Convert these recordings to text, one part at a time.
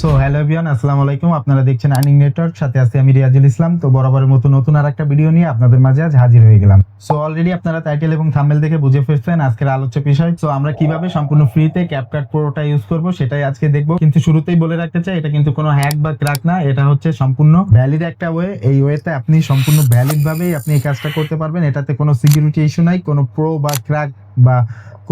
So hello avian আসসালামু আলাইকুম। আপনারা দেখছেন আর্নিং নেটওয়ার্ক সাথে আছে আমি রিয়াজুল ইসলাম। তো বরাবরের মতো নতুন আর একটা ভিডিও নিয়ে আপনাদের মাঝে আজ হাজির হয়ে গেলাম। সো অলরেডি আপনারা টাইটেল এবং থাম্বনেল দেখে বুঝে ফেলছেন আজকের আলোচ্য বিষয়। সো আমরা কীভাবে সম্পূর্ণ ফ্রিতে ক্যাপকাট প্রোটা ইউজ করব সেটাই আজকে দেখব। কিন্তু শুরুতেই বলে রাখতে চাই, এটা কিন্তু কোনো হ্যাক বা ক্র্যাক না, এটা হচ্ছে সম্পূর্ণ ভ্যালিড একটা ওয়ে এই ওয়েতে আপনি সম্পূর্ণ ভ্যালিড ভাবেই আপনি এই কাজটা করতে পারবেন। এটাতে কোনো সিকিউরিটি ইস্যু নাই, কোনো প্রো বা ক্র্যাক বা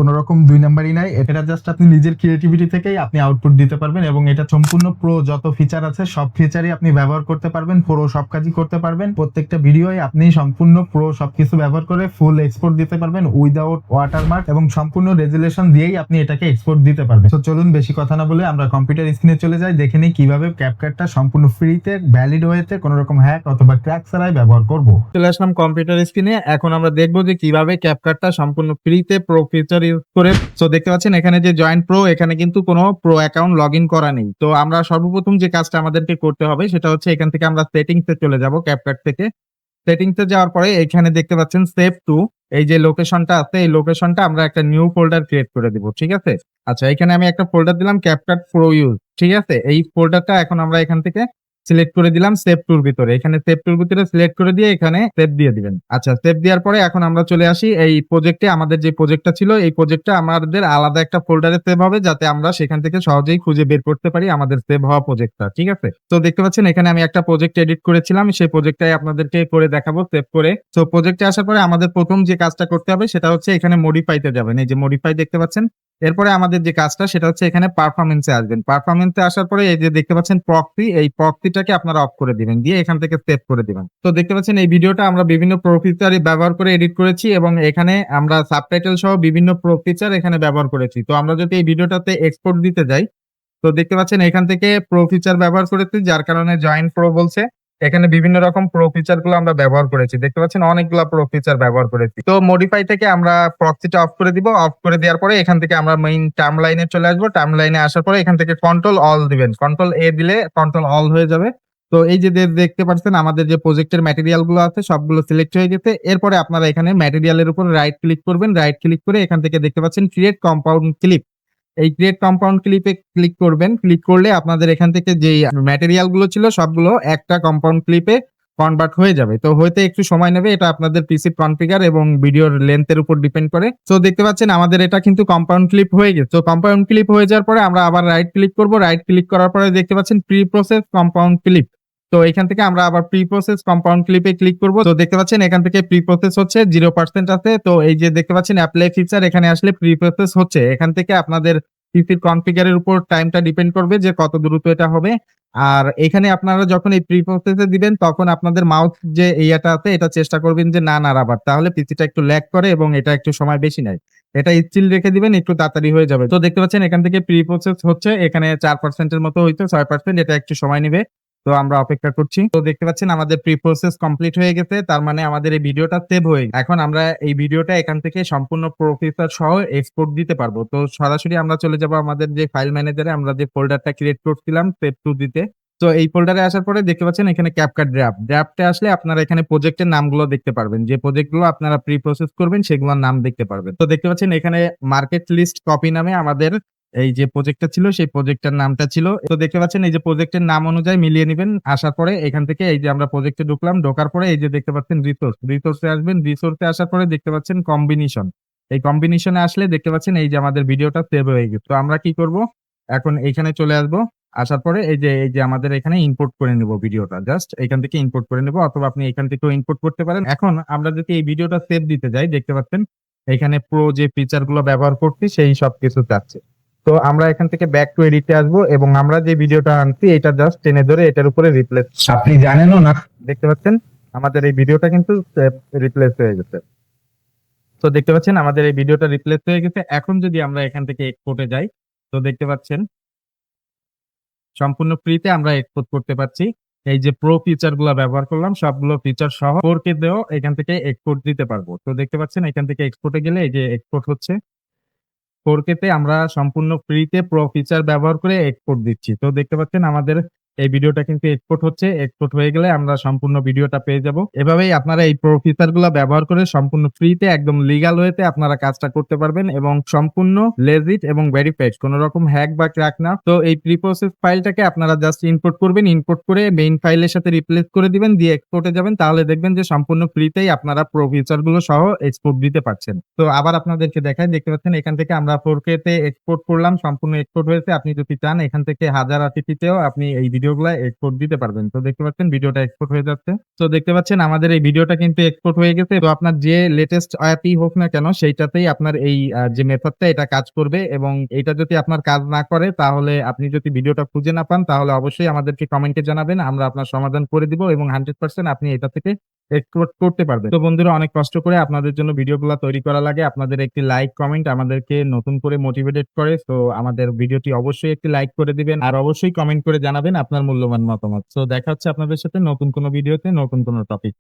কোন রকম দুই নাম্বারই নাই। এটা জাস্ট আপনি নিজের ক্রিয়েটিভিটি থেকেই আপনি আউটপুট দিতে পারবেন এবং এটা সম্পূর্ণ প্রো যত ফিচার আছে, সব ফিচারই আপনি ব্যবহার করতে পারবেন প্রো সব কাজই করতে পারবেন। প্রত্যেকটা ভিডিওই আপনি সম্পূর্ণ প্রো সবকিছু ব্যবহার করে ফুল এক্সপোর্ট দিতে পারবেন উইদাউট ওয়াটারমার্ক এবং সম্পূর্ণ রেজুলেশন দিয়েই আপনি এটাকে এক্সপোর্ট দিতে পারবেন। তো চলুন বেশি কথা না বলে আমরা কম্পিউটার স্ক্রিনে চলে যাই, দেখে নিই কীভাবে ক্যাপকাটটা সম্পূর্ণ ফ্রিতে ভ্যালিড ওয়েতে কোনো রকম হ্যাক অথবা ক্র্যাক ছাড়াই ব্যবহার করব। চলে আসলাম কম্পিউটার স্ক্রিনে এখন আমরা দেখব যে কীভাবে ক্যাপকাটটা সম্পূর্ণ ফ্রিতে প্রো ফিচার করে। তো দেখতে পাচ্ছেন, এখানে যে জয়েন্ট প্রো এখানে কিন্তু কোনো প্রো অ্যাকাউন্ট লগ ইন করা নেই। তো, আমরা সর্বপ্রথম যে কাজটা আমাদেরকে করতে হবে, সেটা হচ্ছে এখান থেকে আমরা সেটিংস চলে যাব ক্যাপকাট থেকে। সেটিংস যাওয়ার পরে এখানে দেখতে পাচ্ছেন সেভ টু এই যে লোকেশনটা আছে, এই লোকেশনটা আমরা একটা নিউ ফোল্ডার ক্রিয়েট করে দিব, ঠিক আছে? আচ্ছা এখানে আমি একটা ফোল্ডার দিলাম ক্যাপকাট প্রো ইউজ ঠিক আছে? এই ফোল্ডারটা এখন আমরা এখান থেকে সিলেক্ট করে দিলাম সেভ টুর ভিতরে। এখানে সেভ টুর ভিতরে সিলেক্ট করে দিয়ে এখানে সেভ দিয়ে দিবেন। আচ্ছা সেভ দেওয়ার পরে এখন আমরা চলে আসি এই প্রজেক্টে আমাদের যে প্রজেক্টটা ছিল, এই প্রজেক্টটা আমাদের আলাদা একটা ফোল্ডারে সেভ হবে যাতে আমরা সেখান থেকে সহজেই খুঁজে বের করতে পারি আমাদের সেভ হওয়া প্রজেক্টটা ঠিক আছে? তো দেখতে পাচ্ছেন, এখানে আমি একটা প্রজেক্ট এডিট করেছিলাম। সেই প্রজেক্টটাই আপনাদেরকে করে দেখাবো সেভ করে। তো প্রজেক্টে আসার পরে আমাদের প্রথম যে কাজটা করতে হবে সেটা হচ্ছে এখানে মডিফাইতে যাবেন। এই যে মডিফাই দেখতে পাচ্ছেন এরপরে আমাদের যে কাজটা, সেটা হচ্ছে এখানে পারফরমেন্সে আসবেন। পারফরমেন্সে আসার পরে এই যে দেখতে পাচ্ছেন প্রক্সি এই প্রক্সিটাকে আপনারা অফ করে দিবেন, দিয়ে এখান থেকে সেভ করে দিবেন। তো দেখতে পাচ্ছেন এই ভিডিওটা আমরা বিভিন্ন প্রফিচার ব্যবহার করে এডিট করেছি এবং এখানে আমরা সাবটাইটেল সহ বিভিন্ন প্রফিচার এখানে ব্যবহার করেছি। তো আমরা যদি এই ভিডিওটাতে এক্সপোর্ট দিতে যাই, তো দেখতে পাচ্ছেন এখান থেকে প্রো ফিচার ব্যবহার করেছি, যার কারণে জয়েন্ট প্রো বলছে। এখানে বিভিন্ন রকম প্রো ফিচারগুলো আমরা ব্যবহার করেছি। দেখতে পাচ্ছেন অনেকগুলো প্রো ফিচার ব্যবহার করেছি। তো মডিফাই থেকে আমরা প্রক্সিটা অফ করে দিব। অফ করে দেওয়ার পরে এখান থেকে আমরা মেইন টার্ম লাইনে চলে আসব। টার্ম লাইনে আসার পরে এখান থেকে কন্ট্রোল অল দিবেন। কন্ট্রোল এ দিলে কন্ট্রোল অল হয়ে যাবে। তো এই যে দেখতে পাচ্ছেন আমাদের যে প্রজেক্টের ম্যাটেরিয়ালগুলো আছে, সবগুলো সিলেক্ট হয়ে গেছে। এরপরে আপনারা এখানে ম্যাটেরিয়ালের উপর রাইট ক্লিক করবেন। রাইট ক্লিক করে এখান থেকে দেখতে পাচ্ছেন ক্রিয়েট কম্পাউন্ড ক্লিপ এই ক্রিয়েট কম্পাউন্ড ক্লিপে ক্লিক করবেন। ক্লিক করলে আপনাদের এখান থেকে যে ম্যাটেরিয়ালগুলো ছিল, সবগুলো একটা কম্পাউন্ড ক্লিপে কনভার্ট হয়ে যাবে। তো হইতে একটু সময় নেবে, এটা আপনাদের পিসির কনফিগার এবং ভিডিওর লেন্থের উপর ডিপেন্ড করে। তো দেখতে পাচ্ছেন, আমাদের এটা কিন্তু কম্পাউন্ড ক্লিপ হয়ে গেছে। তো কম্পাউন্ড ক্লিপ হয়ে যাওয়ার পরে আমরা আবার রাইট ক্লিক করব। রাইট ক্লিক করার পরে দেখতে পাচ্ছেন প্রি প্রসেস কম্পাউন্ড ক্লিপ তো এখান থেকে আমরা আবার প্রি প্রসেস কম্পাউন্ড ক্লিপে ক্লিক করব। তো দেখতে পাচ্ছেন, এখান থেকে প্রি প্রসেস হচ্ছে জিরো পার্সেন্ট আছে। তো এই যে দেখতে পাচ্ছেন অ্যাপ্লাই ফিচার এখানে আসলে প্রি প্রসেস হচ্ছে। এখান থেকে আপনাদের পিসির কনফিগারের উপর টাইমটা ডিপেন্ড করবে যে কত দ্রুত এটা হবে। আর এখানে আপনারা যখন এই প্রি প্রসেসে দিবেন, তখন আপনাদের মাউথ যে ইয়েটা আছে, এটা চেষ্টা করবেন যে না নাড়াবার তাহলে পিসিটা একটু ল্যাগ করে এবং এটা একটু সময় বেশি নেয়। এটা স্টিল রেখে দিবেন, একটু তাড়াতাড়ি হয়ে যাবে। তো দেখতে পাচ্ছেন, এখান থেকে প্রি প্রসেস হচ্ছে। এখানে চার পার্সেন্টের মতো হইতো, ছয় পার্সেন্ট এটা একটু সময় নেবে। তো আমরা অপেক্ষা করছি। তো দেখতে পাচ্ছেন আমাদের প্রি প্রসেস কমপ্লিট হয়ে গেছে, তার মানে আমাদের এই ভিডিওটা সেভ হয়ে। এখন আমরা এই ভিডিওটা এখান থেকে সম্পূর্ণ প্রফেসর সহ এক্সপোর্ট দিতে পারব। তো সরাসরি আমরা চলে যাব আমাদের যে ফাইল ম্যানেজারে আমরা যে ফোল্ডারটা ক্রিয়েট করছিলাম সেভ টু দিতে। তো এই ফোল্ডারে আসার পরে দেখতে পাচ্ছেন এখানে ক্যাপকাট ড্রাফট ড্রাফটে আসলে আপনারা এখানে প্রজেক্টের নামগুলো দেখতে পারবেন। যে প্রজেক্টগুলো আপনারা প্রি প্রসেস করবেন, সেগুলোর নাম দেখতে পারবেন। তো দেখতে পাচ্ছেন এখানে মার্কেট লিস্ট কপি নামে আমাদের এই যে প্রজেক্টটা ছিল, সেই প্রজেক্টের নামটা ছিল। তো দেখতে পাচ্ছেন, এই যে প্রজেক্টের নাম অনুযায়ী মিলিয়ে নেবেন। আসার পরে এখান থেকে এই যে আমরা প্রজেক্টে ঢুকলাম, ঢোকার পরে এই যে দেখতে পাচ্ছেন রিসোর্স রিসোর্সে আসবেন রিসোর্সে আসার পরে দেখতে পাচ্ছেন কম্বিনেশন এই কম্বিনেশনে আসলে দেখতে পাচ্ছেন, এই যে আমাদের ভিডিওটা সেভ হয়ে গেছে। তো আমরা কি করব? এখন এইখানে চলে আসব। আসার পরে এই যে এই যে আমাদের এখানে ইম্পোর্ট করে নেব ভিডিওটা। জাস্ট এখান থেকে ইম্পোর্ট করে নেব, অথবা আপনি এখান থেকেও ইম্পোর্ট করতে পারেন। এখন আমরা যদি এই ভিডিওটা সেভ দিতে যাই। দেখতে পাচ্ছেন, এখানে প্রো যে ফিচারগুলো ব্যবহার করছি, সেই সব কিছু চাচ্ছে তো আমরা এখান থেকে ব্যাক টু এডিটে আসব এবং আমরা যে ভিডিওটা আনছি এটা জাস্ট টেনে ধরে এটার উপরে রিপ্লেস আপনি জানেনও না। দেখতে পাচ্ছেন? আমাদের এই ভিডিওটা কিন্তু রিপ্লেস হয়ে গেছে। তো দেখতে পাচ্ছেন আমাদের এই ভিডিওটা রিপ্লেস হয়ে গেছে। এখন যদি আমরা এখান থেকে এক্সপোর্টে যাই তো দেখতে পাচ্ছেন সম্পূর্ণ ফ্রিতে আমরা এক্সপোর্ট করতে পারছি। এই যে প্রো ফিচারগুলো ব্যবহার করলাম সবগুলো ফিচার সহ ফোর কে দিয়েও এখান থেকে এক্সপোর্ট দিতে পারব। তো দেখতে পাচ্ছেন এখান থেকে এক্সপোর্টে গেলে এই যে এক্সপোর্ট হচ্ছে ফোর কে তে আমরা সম্পূর্ণ ফ্রিতে প্রো ফিচার ব্যবহার করে এক্সপোর্ট দিচ্ছি। তো দেখতে পাচ্ছেন আমাদের এই ভিডিওটা কিন্তু এক্সপোর্ট হচ্ছে এক্সপোর্ট হয়ে গেলে আমরা সম্পূর্ণ ভিডিওটা পেয়ে যাব। এভাবেই আপনারা এই প্রো ফিচারগুলো ব্যবহার করে সম্পূর্ণ ফ্রিতে একদম লিগাল ওয়েতে আপনারা কাজটা করতে পারবেন এবং সম্পূর্ণ লেজিট এবং ভেরিফাইড কোনো রকম হ্যাক বা ক্র্যাক না। তো এই প্রি প্রসেস ফাইলটাকে আপনারা জাস্ট ইম্পোর্ট করবেন ইম্পোর্ট করে মেইন ফাইলের সাথে রিপ্লেস করে দিবেন, দিয়ে এক্সপোর্টে যাবেন, তাহলে দেখবেন যে সম্পূর্ণ ফ্রিতেই আপনারা প্রো ফিচারগুলো সহ এক্সপোর্ট দিতে পারছেন। তো আবার আপনাদেরকে দেখাই, দেখতে পাচ্ছেন এখান থেকে আমরা ফোর তে এক্সপোর্ট করলাম, সম্পূর্ণ এক্সপোর্ট হয়েছে। আপনি যদি চান এখান থেকে হাজার আশিটিতেও আপনি এই ভিডিওগুলো এক্সপোর্ট দিতে পারবেন। তো দেখতে পাচ্ছেন ভিডিওটা এক্সপোর্ট হয়ে যাচ্ছে। তো দেখতে পাচ্ছেন আমাদের এই ভিডিওটা কিন্তু এক্সপোর্ট হয়ে গেছে। তো আপনার যে লেটেস্ট অ্যাপই হোক না কেন, সেইটাতেই আপনার এই যে মেথডটা এটা কাজ করবে এবং এটা যদি আপনার কাজ না করে, তাহলে আপনি যদি ভিডিওটা খুঁজে না পান, তাহলে অবশ্যই আমাদেরকে কমেন্টে জানাবেন। আমরা আপনার সমাধান করে দিব এবং হান্ড্রেড পার্সেন্ট আপনি এটা থেকে এক্সপোর্ট করতে পারবে। তো বন্ধুরা, অনেক কষ্ট করে আপনাদের জন্য ভিডিওগুলো তৈরি করা লাগে। আপনাদের একটি লাইক কমেন্ট আমাদেরকে নতুন করে মোটিভেটেড করে। তো আমাদের ভিডিওটি অবশ্যই একটি লাইক করে দিবেন। আর অবশ্যই কমেন্ট করে জানাবেন আপনার মূল্যবান মতামত। তো দেখা হচ্ছে আপনাদের সাথে নতুন কোনো ভিডিওতে, নতুন কোনো টপিক